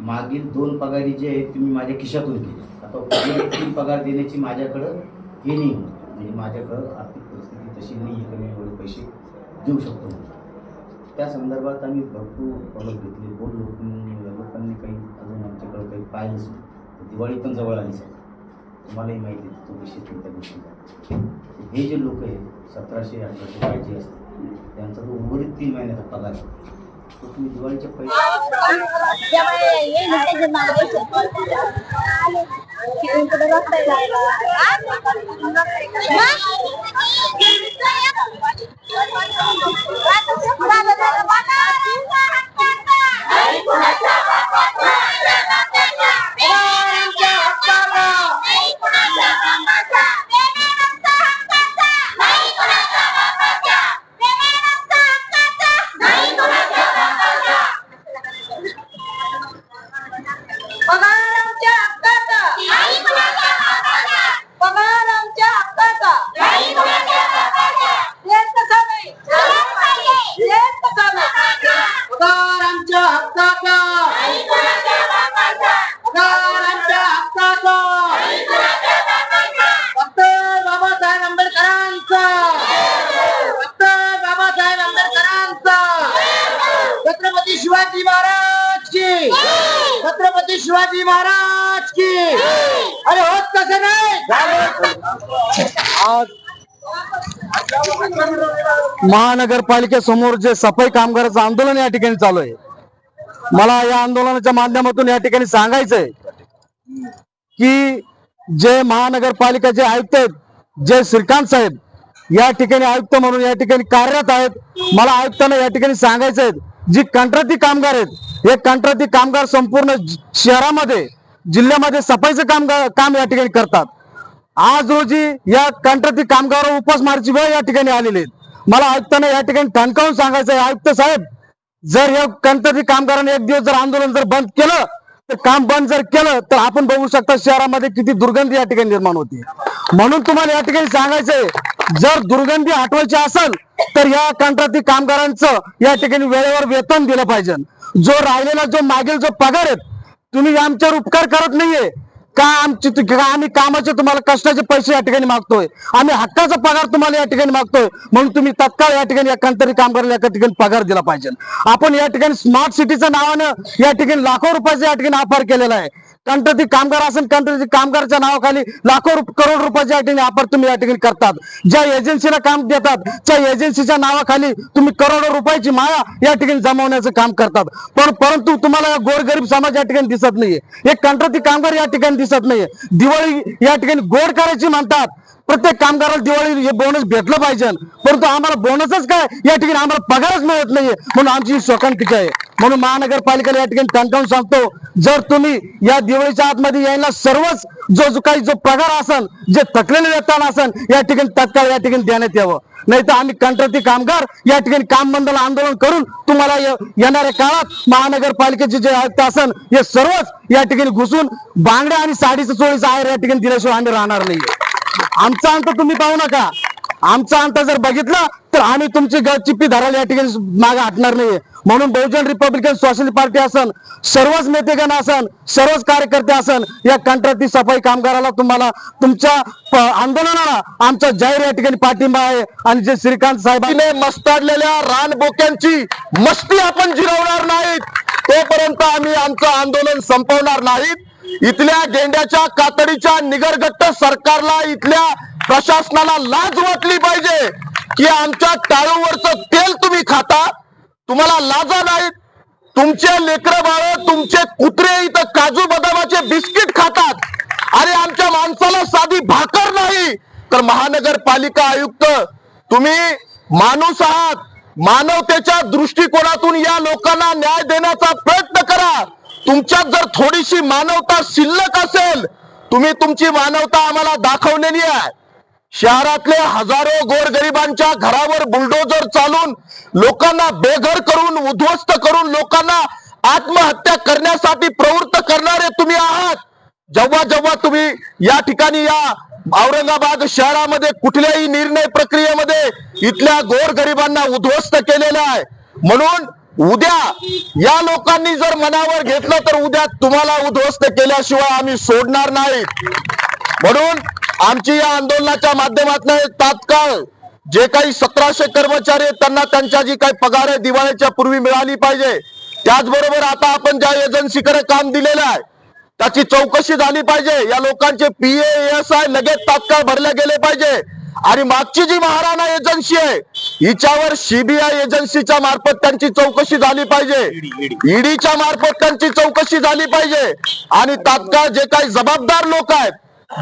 मागील दोन पगारी जे आहेत तुम्ही माझ्या खिशातून केले आता तीन पगार देण्याची माझ्याकडं हे नाही म्हणजे माझ्याकडं आर्थिक परिस्थिती तशी नाही आहे मी एवढे पैसे देऊ शकतो त्या संदर्भात आम्ही भरपूर पलक घेतले. बोललो लोकांनी काही अजून आमच्याकडं काही पाहिलंच नाही दिवाळी पण जवळ आली सर तुम्हालाही माहिती आहे तो विषय कोणत्या गोष्टीचा हे जे लोक आहेत सतराशे अठराशे पाहिजे असतात त्यांचा जो उर्वरित तीन महिन्याचा पगार आहे तो तुम्ही दिवाळीच्या पैसे शिवाजी महाराज की. छत्रपती शिवाजी महाराज की. अरे होत कसं नाही. आज महानगरपालिकेसमोर जे सफाई कामगाराचं आंदोलन या ठिकाणी चालू आहे. मला या आंदोलनाच्या माध्यमातून या ठिकाणी सांगायचंय की जे महानगरपालिका जे आयुक्त आहेत जे श्रीकांत साहेब या ठिकाणी आयुक्त म्हणून या ठिकाणी कार्यरत आहेत. मला आयुक्तांना या ठिकाणी सांगायचं आहे जी कंत्राटी कामगार आहेत हे कंत्राटी कामगार संपूर्ण शहरामध्ये जिल्ह्यामध्ये सफाईचं काम काम या ठिकाणी करतात. आज रोजी या कंत्राटी कामगार उपासमारची वेळ या ठिकाणी आलेली आहे. मला आयुक्तांना या ठिकाणी ठणकावून सांगायचं आहे आयुक्त साहेब जर या कंत्राटी कामगारांनी एक दिवस जर आंदोलन जर बंद केलं तर काम बंद जर केलं तर आपण बघू शकता शहरामध्ये किती दुर्गंधी या ठिकाणी निर्माण होती. म्हणून तुम्हाला या ठिकाणी सांगायचंय जर दुर्गंधी हटवायची असेल तर या कंत्राटी कामगारांचं या ठिकाणी वेळेवर वेतन दिलं पाहिजे. जो राहिलेला जो मागील जो पगार आहे तुम्ही आमच्यावर उपकार करत नाहीये. का आमची आम्ही कामाचे तुम्हाला कष्टाचे पैसे या ठिकाणी मागतोय? आम्ही हक्काचा पगार तुम्हाला या ठिकाणी मागतोय. म्हणून तुम्ही तत्काळ या ठिकाणी या कंत्राटी कामगाराला एका ठिकाणी पगार दिला पाहिजे. आपण या ठिकाणी स्मार्ट सिटीच्या नावानं या ठिकाणी लाखो रुपयाचा या ठिकाणी ऑफर केलेला आहे. कंत्राटी कामगार असेल कंत्राटी कामगारच्या नावाखाली लाखो रुप- करोड रुपयाच्या या ठिकाणी ऑफर तुम्ही या ठिकाणी करतात. ज्या एजन्सीला काम देतात त्या एजन्सीच्या नावाखाली तुम्ही करोडो रुपयाची माया या ठिकाणी जमवण्याचं काम करतात. पण परंतु तुम्हाला गोरगरीब समाज या ठिकाणी दिसत नाहीये. एक कंत्राटी कामगार या ठिकाणी दिसत नाहीये. दिवाळी या ठिकाणी गोड करायची म्हणतात. प्रत्येक कामगाराला दिवाळी हे बोनस भेटलं पाहिजे. परंतु आम्हाला बोनसच काय? या ठिकाणी आम्हाला पगारच मिळत नाहीये. म्हणून आमची ही शोकांतिका आहे. म्हणून महानगरपालिकेला या ठिकाणी टणकावून सांगतो जर तुम्ही या दिवाळीच्या आतमध्ये यायला सर्वच जो जो काही जो पगार असेल जे थकलेले वेतन असेल या ठिकाणी तत्काळ या ठिकाणी देण्यात यावं. नाही तर आम्ही कंत्राटी कामगार या ठिकाणी काम बंदला आंदोलन करून तुम्हाला येणाऱ्या काळात महानगरपालिकेचे जे आयुक्त असन हे सर्वच या ठिकाणी घुसून बांगड्या आणि साडीचं चोळीचं आहेर या ठिकाणी दिल्याशिवाय आम्ही राहणार नाही आमचा अंत तुम्ही पाहू नका. आमचा अंत जर बघितला तर आम्ही तुमची चिप्पी धरायला या ठिकाणी मागे हटणार नाहीये. म्हणून बहुजन रिपब्लिकन सोशल पार्टी असन सर्वच नेतेगण असन सर्वच कार्यकर्ते असन या कंत्राटी सफाई कामगाराला तुम्हाला तुमच्या आंदोलनाला आमचा जाहीर या ठिकाणी पाठिंबा आहे. आणि जे श्रीकांत साहेबांनी मस्ताडलेल्या रानबोक्यांची मस्ती आपण जिरवणार नाहीत. तोपर्यंत आम्ही आमचं आंदोलन संपवणार नाहीत. इथल्या गेंड्याच्या कातडीच्या निगरगट्ट सरकारला इथल्या प्रशासनाला लाज वाटली पाहिजे की आमच्या टाळूवरचं तेल तुम्ही खाता. तुम्हाला लाजा नाहीत. तुमचे लेकर बाळ तुमचे कुत्रे इथं काजू बदामाचे बिस्किट खातात. आणि आमच्या माणसाला साधी भाकर नाही. तर महानगरपालिका आयुक्त तुम्ही माणूस आहात. मानवतेच्या दृष्टिकोनातून या लोकांना न्याय देण्याचा प्रयत्न करा. तुमच्यात जर थोडीशी मानवता शिल्लक असेल तुम्ही तुमची मानवता आम्हाला दाखवलेली आहे. शहरातले हजारो गोरगरिबांच्या घरावर बुलडोजर चालून लोकांना बेघर करून उद्ध्वस्त करून लोकांना आत्महत्या करण्यासाठी प्रवृत्त करणारे तुम्ही आहात. जेव्हा जेव्हा तुम्ही या ठिकाणी या औरंगाबाद शहरामध्ये कुठल्याही निर्णय प्रक्रियेमध्ये इथल्या गोरगरिबांना उद्ध्वस्त केलेलं आहे. म्हणून उद्या या लोकांनी जर मनावर घेतलं तर उद्या तुम्हाला उद्ध्वस्त केल्याशिवाय आम्ही सोडणार नाही. म्हणून आमची या आंदोलनाच्या माध्यमातून तात्काळ जे काही सतराशे कर्मचारी आहेत त्यांना त्यांच्या जी काही पगार आहे दिवाळीच्या पूर्वी मिळाली पाहिजे. त्याचबरोबर आता आपण ज्या एजन्सीकडे काम दिलेलं आहे त्याची चौकशी झाली पाहिजे. या लोकांचे पी एस आय लगेच तात्काळ भरले गेले पाहिजे. आणि मागची जी महाराणा एजन्सी आहे हिच्यावर सीबीआय एजन्सीच्या मार्फत त्यांची चौकशी झाली पाहिजे. ईडीच्या मार्फत त्यांची चौकशी झाली पाहिजे. आणि तात्काळ जे काही जबाबदार लोक आहेत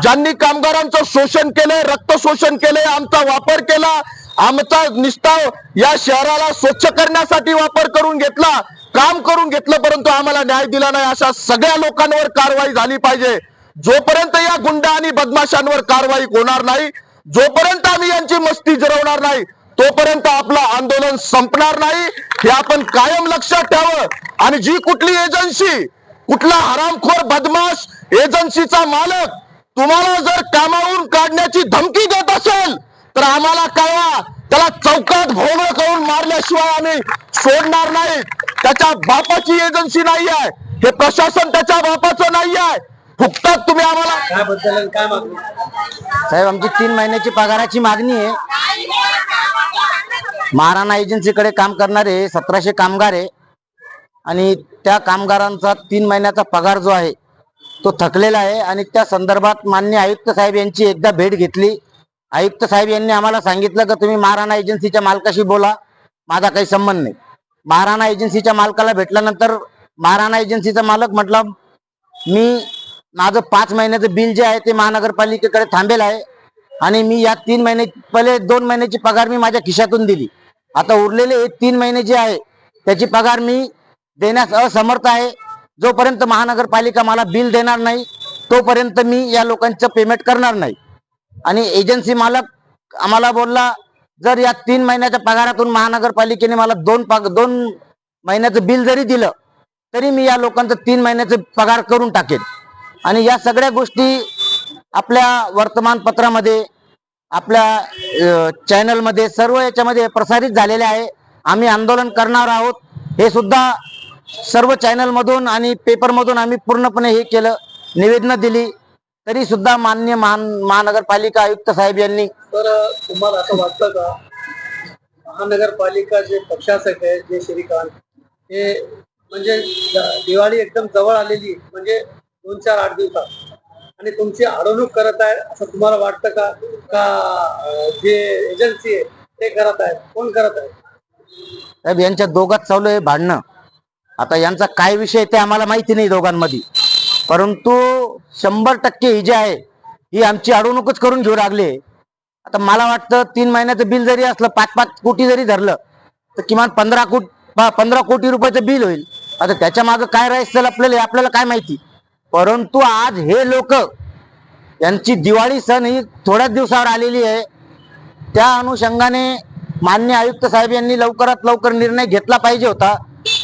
ज्यांनी कामगारांचं शोषण केलंय रक्त शोषण केलंय आमचा वापर केला आमचा निष्ठाव या शहराला स्वच्छ करण्यासाठी वापर करून घेतला काम करून घेतलं परंतु आम्हाला न्याय दिला नाही. अशा सगळ्या लोकांवर कारवाई झाली पाहिजे. जोपर्यंत या गुंडा आणि बदमाशांवर कारवाई होणार नाही जोपर्यंत आम्ही यांची मस्ती जिरवणार नाही तोपर्यंत आपलं आंदोलन संपणार नाही. हे आपण कायम लक्षात ठेवावं. आणि जी कुठली एजन्सी कुठला हरामखोर बदमाश एजन्सीचा मालक तुम्हाला जर कामावरून काढण्याची धमकी देत असेल तर आम्हाला कळवा त्याला चौकात भोंगळ करून मारल्याशिवाय आम्ही सोडणार नाही. त्याच्या बापाची एजन्सी नाही आहे हे प्रशासन त्याच्या बापाचं नाही आहे फुकटात तुम्ही आम्हाला काय बद्दल आणि काय मागणी? साहेब आमची तीन महिन्याची पगाराची मागणी आहे. महाराणा एजन्सीकडे काम करणारे सतराशे कामगार आहे. आणि त्या कामगारांचा तीन महिन्याचा पगार जो आहे तो थकलेला आहे आणि त्या संदर्भात मान्य आयुक्त साहेब यांची एकदा भेट घेतली. आयुक्त साहेब यांनी आम्हाला सांगितलं की तुम्ही महाराणा एजन्सीच्या मालकाशी बोला. माझा काही संबंध नाही. महाराणा एजन्सीच्या मालकाला भेटल्यानंतर महाराणा एजन्सीचा मालक म्हटला मी माझं पाच महिन्याचं बिल जे आहे ते महानगरपालिकेकडे थांबेल आहे आणि मी या तीन महिने पहिले दोन महिन्याची पगार मी माझ्या खिशातून दिली. आता उरलेले हे तीन महिने जे आहे त्याची पगार मी देण्यास असमर्थ आहे. जोपर्यंत महानगरपालिका मला बिल देणार नाही तोपर्यंत मी या लोकांचं पेमेंट करणार नाही. आणि एजन्सी मालक आम्हाला बोलला जर या तीन महिन्याच्या पगारातून महानगरपालिकेने मला दोन पग दोन महिन्याचं बिल जरी दिलं तरी मी या लोकांचं तीन महिन्याचं पगार करून टाकेन. आणि या सगळ्या गोष्टी आपल्या वर्तमानपत्रामध्ये आपल्या चॅनलमध्ये सर्व याच्यामध्ये प्रसारित झालेले आहे. आम्ही आंदोलन करणार आहोत. हे सुद्धा सर्व चॅनलमधून आणि पेपरमधून आम्ही पूर्णपणे हे केलं निवेदनं दिली. तरी सुद्धा मान्य महान महानगरपालिका आयुक्त साहेब यांनी तर तुम्हाला असं वाटतं का? महानगरपालिका जे प्रशासक आहे जे श्रीकांत हे म्हणजे दिवाळी एकदम जवळ आलेली म्हणजे दोन चार आठ दिवसात. आणि तुमची अडवणूक करत आहे असं तुम्हाला वाटतं का? का जे एजन्सी आहे ते करत आहे कोण करत आहे? साहेब यांच्या दोघात चालू आहे भांडणं. आता यांचा काय विषय ते आम्हाला माहिती नाही दोघांमध्ये. परंतु शंभर टक्के ही जी आहे ही आमची अडवणूकच करून घेऊ लागली. आता मला वाटतं तीन महिन्याचं बिल जरी असलं पाच पाच कोटी जरी धरलं तर किमान पंधरा कोट पंधरा कोटी रुपयाचं बिल होईल. आता त्याच्या मागं काय राहायचं आपल्याला आपल्याला काय माहिती? परंतु आज हे लोक यांची दिवाळी सण ही थोड्याच दिवसावर आलेली आहे. त्या अनुषंगाने मान्य आयुक्त साहेब यांनी लवकरात लवकर निर्णय घेतला पाहिजे होता.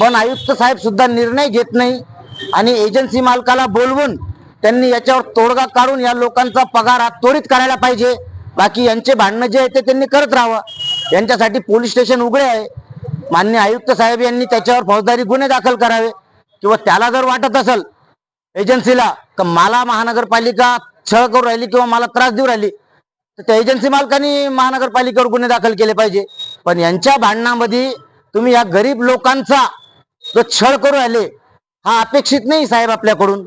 पण आयुक्त साहेब सुद्धा निर्णय घेत नाही. आणि एजन्सी मालकाला बोलवून त्यांनी याच्यावर तोडगा काढून या लोकांचा पगार हा त्वरित करायला पाहिजे. बाकी यांचे भांडणं जे आहे ते त्यांनी करत राहावं. यांच्यासाठी पोलीस स्टेशन उघडे आहे. मान्य आयुक्त साहेब यांनी त्याच्यावर फौजदारी गुन्हे दाखल करावे. किंवा त्याला जर वाटत असेल एजन्सीला तर मला महानगरपालिका छळ करू राहिली किंवा मला त्रास देऊ राहिली तर त्या एजन्सी मालकांनी महानगरपालिकेवर गुन्हे दाखल केले पाहिजे. पण यांच्या भांडणामध्ये तुम्ही या गरीब लोकांचा जो छळ करून राहिले. हा अपेक्षित नाही साहेब आपल्याकडून.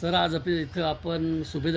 सर आज आपल्या इथं आपण सुभेदार